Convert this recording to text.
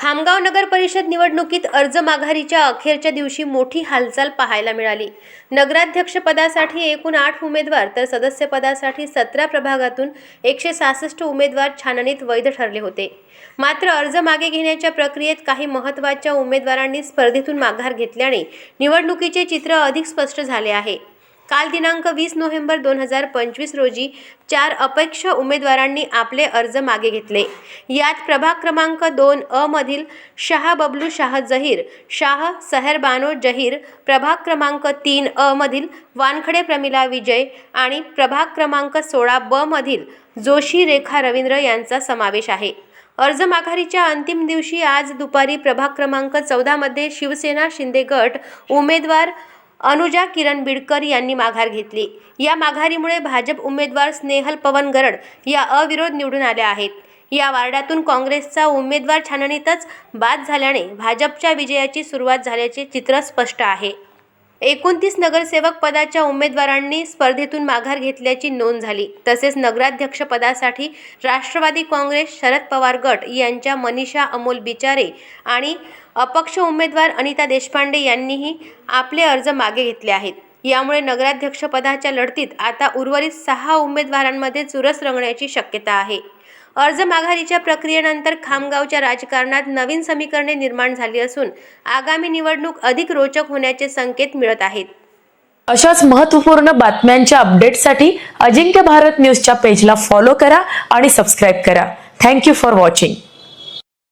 खामगाव नगर परिषद निवडणुकीत अर्ज माघारीच्या अखेरच्या दिवशी मोठी हालचाल पाहायला मिळाली. नगराध्यक्षपदासाठी एकूण आठ उमेदवार तर सदस्यपदासाठी सतरा प्रभागातून एकशे सहासष्ट उमेदवार छाननीत वैध ठरले होते. मात्र अर्ज मागे घेण्याच्या प्रक्रियेत काही महत्त्वाच्या उमेदवारांनी स्पर्धेतून माघार घेतल्याने निवडणुकीचे चित्र अधिक स्पष्ट झाले आहे. काल दिनांक वीस नोव्हेंबर दोन हजार पंचवीस रोजी चार अपेक्ष उमेदवारांनी आपले अर्ज मागे घेतले. यात प्रभाग क्रमांक दोन अ मधील शाह बबलू शाह जहीर शाह सहरबानो जहीर प्रभाग क्रमांक तीन अ मधील वानखडे प्रमिला विजय आणि प्रभाग क्रमांक सोळा ब मधील जोशी रेखा रवींद्र यांचा समावेश आहे. अर्ज माघारीच्या अंतिम दिवशी आज दुपारी प्रभाग क्रमांक चौदामध्ये शिवसेना शिंदे गट उमेदवार अनुजा किरण बिडकर यांनी माघार घेतली. या माघारीमुळे भाजप उमेदवार स्नेहल पवन गरड या अविरोध निवडून आल्या आहेत. या वार्डातून काँग्रेसचा उमेदवार छाननीतच बाद झाल्याने भाजपच्या विजयाची सुरुवात झाल्याचे चित्र स्पष्ट आहे. एकोणतीस नगरसेवक पदाच्या उमेदवारांनी स्पर्धेतून माघार घेतल्याची नोंद झाली. तसेच नगराध्यक्षपदासाठी राष्ट्रवादी काँग्रेस शरद पवार गट यांच्या मनीषा अमोल बिचारे आणि अपक्ष उमेदवार अनिता देशपांडे यांनीही आपले अर्ज मागे घेतले आहेत. यामुळे नगराध्यक्षपदाच्या लढतीत आता उर्वरित सहा उमेदवारांमध्ये चुरस रंगण्याची शक्यता आहे. अर्ज माघारीच्या प्रक्रियेनंतर खामगावच्या राजकारणात नवीन समीकरणे निर्माण झाली असून आगामी निवडणूक अधिक रोचक होण्याचे संकेत मिळत आहेत. अशाच महत्त्वपूर्ण बातम्यांच्या अपडेटसाठी अजिंक्य भारत न्यूजच्या पेजला फॉलो करा आणि सबस्क्राईब करा. Thank you for watching.